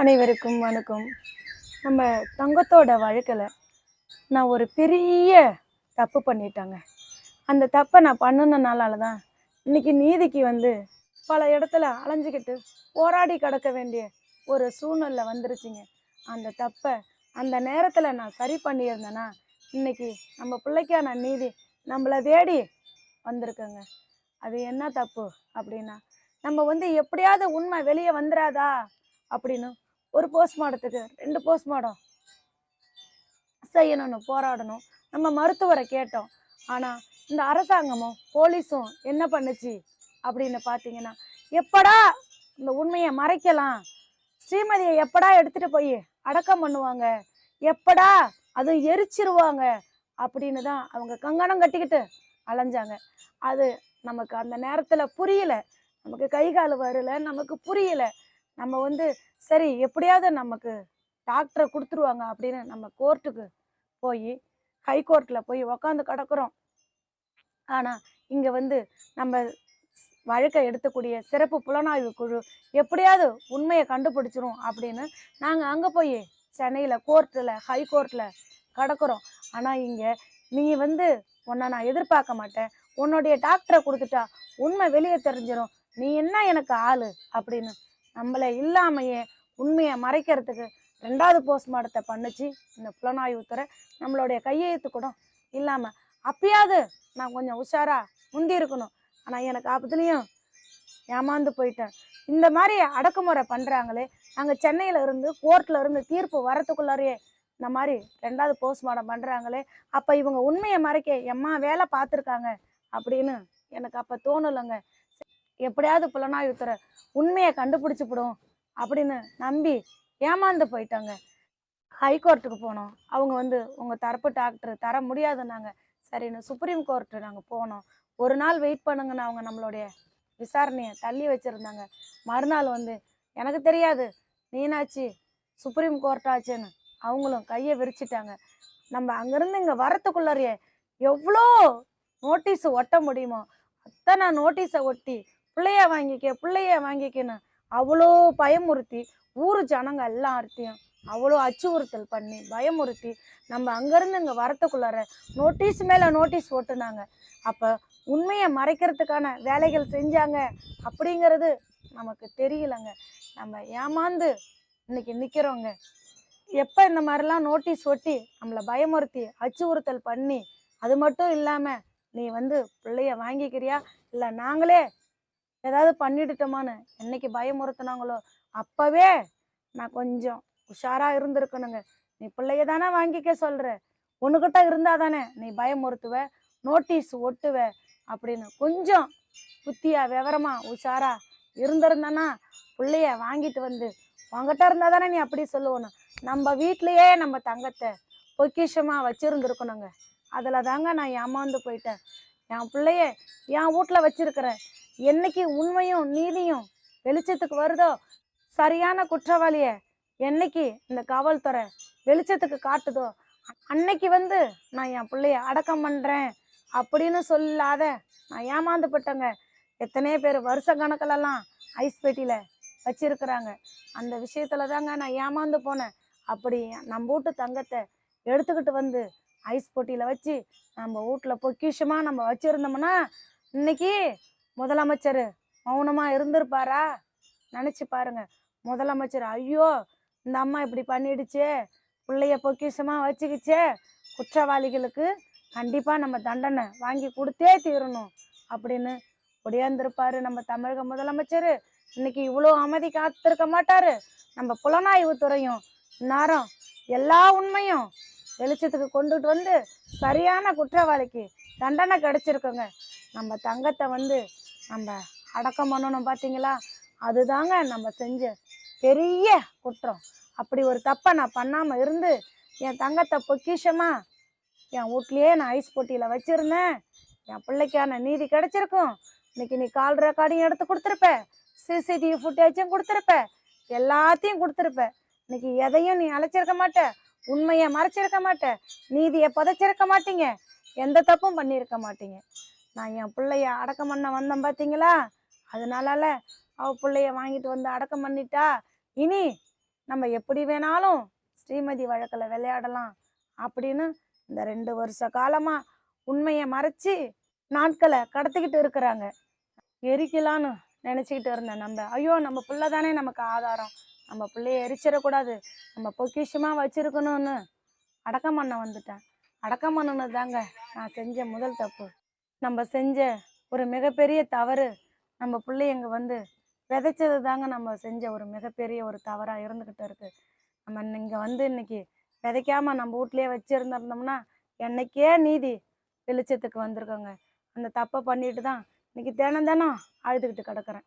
அனைவருக்கும் வணக்கம். நம்ம தங்கத்தோட வழக்கில் நான் ஒரு பெரிய தப்பு பண்ணிட்டாங்க. அந்த தப்பை நான் பண்ணினனால தான் இன்னைக்கு நீதிக்கு வந்து பல இடத்துல அலைஞ்சிக்கிட்டு போராடி கிடக்க வேண்டிய ஒரு சூழ்நிலை வந்துருச்சுங்க. அந்த தப்பை அந்த நேரத்தில் நான் சரி பண்ணியிருந்தேன்னா இன்றைக்கி நம்ம பிள்ளைக்கான நீதி நம்மளை தேடி வந்திருக்குங்க. அது என்ன தப்பு அப்படின்னா நம்ம வந்து எப்படியாவது உண்மை வெளியே வந்துடாதா அப்படின்னு ஒரு போஸ்ட்மார்ட்டத்துக்கு ரெண்டு போஸ்ட்மார்ட்டம் செய்யணும்னு போராடணும். நம்ம மருத்துவரை கேட்டோம். ஆனால் இந்த அரசாங்கமும் போலீஸும் என்ன பண்ணுச்சு? அப்படின்னு பார்த்தீங்கன்னா எப்படா இந்த உண்மையை மறைக்கலாம்? ஸ்ரீமதியை எப்படா எடுத்துட்டு போய் அடக்கம் பண்ணுவாங்க? எப்படா அதுவும் எரிச்சிருவாங்க? அப்படின்னு தான் அவங்க கங்கணம் கட்டிக்கிட்டு அலைஞ்சாங்க. அது நமக்கு அந்த நேரத்தில் புரியல. நமக்கு கை கால் வரல. நமக்கு புரியல. நம்ம வந்து சரி எப்படியாவது நமக்கு டாக்டரை கொடுத்துருவாங்க அப்படின்னு நம்ம கோர்ட்டுக்கு போய் ஹை கோர்ட்டில் போய் உக்காந்து கிடக்குறோம். ஆனால் இங்கே வந்து நம்ம வழக்கை எடுத்தக்கூடிய சிறப்பு புலனாய்வு குழு எப்படியாவது உண்மையை கண்டுபிடிச்சிரும் அப்படின்னு நாங்கள் அங்கே போய் சென்னையில் கோர்ட்டில் ஹை கோர்ட்டில் கிடக்குறோம். ஆனால் இங்கே நீ வந்து உன்னை நான் எதிர்பார்க்க மாட்டேன். உன்னுடைய டாக்டரை கொடுத்துட்டா உண்மை வெளியே தெரிஞ்சிடும் நீ என்ன எனக்கு ஆள்? அப்படின்னு நம்மளை இல்லாமையே உண்மையை மறைக்கிறதுக்கு ரெண்டாவது போஸ்ட்மார்ட்டத்தை பண்ணுச்சு. இந்த புலனாய்வுத்துறை நம்மளுடைய கையெழுத்து கூட இல்லாமல் அப்பயாவது நான் கொஞ்சம் உஷாராக முந்தி இருக்கணும். ஆனால் எனக்கு அப்பத்துலேயும் ஏமாந்து போயிட்டேன். இந்த மாதிரி அடக்குமுறை பண்ணுறாங்களே நாங்கள் சென்னையில் இருந்து கோர்ட்டில் இருந்து தீர்ப்பு வரத்துக்குள்ளாரையே இந்த மாதிரி ரெண்டாவது போஸ்ட்மார்ட்டம் பண்ணுறாங்களே அப்போ இவங்க உண்மையை மறைக்க எம்மா வேலை பார்த்துருக்காங்க அப்படின்னு எனக்கு அப்போ தோணலைங்க. எப்படியாவது புலனாய்வுத்துறை உண்மையை கண்டுபிடிச்சிவிடும் அப்படின்னு நம்பி ஏமாந்து போயிட்டாங்க. ஹைகோர்ட்டுக்கு போனோம். அவங்க வந்து உங்கள் தரப்பு டாக்டர் தர முடியாதுன்னாங்க. சரின்னு சுப்ரீம் கோர்ட்டு நாங்கள் போனோம். ஒரு நாள் வெயிட் பண்ணுங்கன்னு அவங்க நம்மளுடைய விசாரணையை தள்ளி வச்சுருந்தாங்க. மறுநாள் வந்து எனக்கு தெரியாது. நீனாச்சு சுப்ரீம் கோர்ட் ஆச்சுன்னு. அவங்களும் கையை விரிச்சிட்டாங்க. நம்ம அங்கேருந்து இங்கே வரத்துக்குள்ளாரையே எவ்வளோ நோட்டீஸ் ஒட்ட முடியுமோ அத்தனை நோட்டீஸை ஒட்டி பிள்ளைய வாங்கிக்க பிள்ளைய வாங்கிக்கன்னு அவ்வளோ பயமுறுத்தி ஊர் ஜனங்க எல்லார்த்தையும் அவ்வளோ அச்சுறுத்தல் பண்ணி பயமுறுத்தி நம்ம அங்கேருந்து இங்கே வரத்துக்குள்ளார நோட்டீஸ் மேலே நோட்டீஸ் ஓட்டுனாங்க அப்போ உண்மையை மறைக்கிறதுக்கான வேலைகள் செஞ்சாங்க அப்படிங்கிறது நமக்கு தெரியலங்க. நம்ம ஏமாந்து இன்னைக்கு நிற்கிறோங்க எப்போ இந்த மாதிரிலாம் நோட்டீஸ் ஒட்டி நம்மளை பயமுறுத்தி அச்சுறுத்தல் பண்ணி அது மட்டும் இல்லாமல் நீ வந்து பிள்ளைய வாங்கிக்கிறியா? இல்லை நாங்களே ஏதாவது பண்ணிட்டுட்டோமான்னு என்னைக்கு பயமுறுத்துனாங்களோ அப்போவே நான் கொஞ்சம் உஷாராக இருந்திருக்கணுங்க. நீ பிள்ளைய தானே வாங்கிக்க சொல்கிற உனக்கிட்ட இருந்தால் தானே நீ பயமுறுத்துவ நோட்டீஸ் ஒட்டுவ அப்படின்னு கொஞ்சம் புத்தியா விவரமா உஷாரா இருந்திருந்தானா பிள்ளைய வாங்கிட்டு வந்து உங்ககிட்ட இருந்தால் தானே நீ அப்படி சொல்லுவணும் நம்ம வீட்லயே நம்ம தங்கத்தை பொக்கிஷமாக வச்சுருந்துருக்கணுங்க. அதில் தாங்க நான் ஏமாந்து போயிட்டேன். என் பிள்ளைய என் வீட்டில் வச்சிருக்கிறேன் என்னைக்கு உண்மையும் நீதியும் வெளிச்சத்துக்கு வருதோ சரியான குற்றவாளியை என்னைக்கு இந்த காவல்துறை வெளிச்சத்துக்கு காட்டுதோ அன்னைக்கு வந்து நான் என் பிள்ளைய அடக்கம் பண்ணுறேன் அப்படின்னு சொல்லாத நான் ஏமாந்து போட்டேங்க எத்தனையோ பேர் வருஷ கணக்கிலலாம் ஐஸ் பெட்டியில் வச்சிருக்கிறாங்க. அந்த விஷயத்துல தாங்க நான் ஏமாந்து போனேன். அப்படி நம்ம வீட்டு தங்கத்தை எடுத்துக்கிட்டு வந்து ஐஸ் போட்டியில் வச்சு நம்ம வீட்டில் பொக்கிஷமாக நம்ம வச்சுருந்தோம்னா இன்னைக்கு முதலமைச்சர் மௌனமாக இருந்திருப்பாரா? நினச்சி பாருங்க. முதலமைச்சர் ஐயோ இந்த அம்மா இப்படி பண்ணிடுச்சே. பிள்ளைய பொக்கிஷமாக வச்சுக்கிச்சே. குற்றவாளிகளுக்கு கண்டிப்பாக நம்ம தண்டனை வாங்கி கொடுத்தே தீரணும் அப்படின்னு ஒடியாந்திருப்பாரு நம்ம தமிழக முதலமைச்சர். இன்னைக்கு இவ்வளோ அமைதி காத்திருக்க மாட்டாரு. நம்ம புலனாய்வு துறையும் நேரம் எல்லா உண்மையும் வெளிச்சத்துக்கு கொண்டுட்டு வந்து சரியான குற்றவாளிக்கு தண்டனை கிடைச்சிருக்குங்க. நம்ம தங்கத்தை வந்து நம்ம அடக்கம் பண்ணணும் பார்த்தீங்களா அதுதாங்க நம்ம செஞ்ச பெரிய குற்றம். அப்படி ஒரு தப்பை நான் பண்ணாமல் இருந்து என் தங்கத்தை பொக்கிஷமா என் வீட்லையே நான் ஐஸ் போட்டியில் வச்சுருந்தேன். என் பிள்ளைக்கான நீதி கிடச்சிருக்கும். இன்னைக்கு நீ கால் ரெக்கார்டையும் எடுத்து கொடுத்துருப்ப. சிசிடிவி ஃபுட்டேஜும் கொடுத்துருப்ப. எல்லாத்தையும் கொடுத்துருப்ப. இன்னைக்கு எதையும் நீ அழைச்சிருக்க மாட்ட. உண்மையை மறைச்சிருக்க மாட்ட. நீதியை புதைச்சிருக்க மாட்டீங்க. எந்த தப்பும் பண்ணியிருக்க மாட்டீங்க. நான் என் பிள்ளைய அடக்கம் பண்ண வந்தேன் பார்த்தீங்களா அதனால அவ பிள்ளைய வாங்கிட்டு வந்து அடக்கம் பண்ணிட்டா. இனி நம்ம எப்படி வேணாலும் ஸ்ரீமதி வழக்கில் விளையாடலாம் அப்படின்னு இந்த ரெண்டு வருஷ காலமாக உண்மையை மறைச்சி நாட்களை கடத்திக்கிட்டு இருக்கிறாங்க. எரிக்கலான்னு நினச்சிக்கிட்டு இருந்தேன் நம்ம. ஐயோ நம்ம பிள்ளை தானே நமக்கு ஆதாரம். நம்ம பிள்ளைய எரிச்சிடக்கூடாது. நம்ம பொக்கிஷமாக வச்சுருக்கணும்னு அடக்கம் பண்ண வந்துட்டேன். அடக்கம் பண்ணணும் தாங்க நான் செஞ்ச முதல் தப்பு. நம்ம செஞ்ச ஒரு மிகப்பெரிய தவறு நம்ம பிள்ளைங்க வந்து விதைச்சது தாங்க நம்ம செஞ்ச ஒரு மிகப்பெரிய ஒரு தவறாக இருந்துக்கிட்டு இருக்கு. நம்ம இங்கே வந்து இன்னைக்கு விதைக்காம நம்ம வீட்லேயே வச்சுருந்துருந்தோம்னா என்னைக்கே நீதி வெளிச்சத்துக்கு வந்திருக்கோங்க. அந்த தப்பை பண்ணிட்டு தான் இன்னைக்கு தினம் தினம் அழுதுகிட்டு கிடக்குறேன்.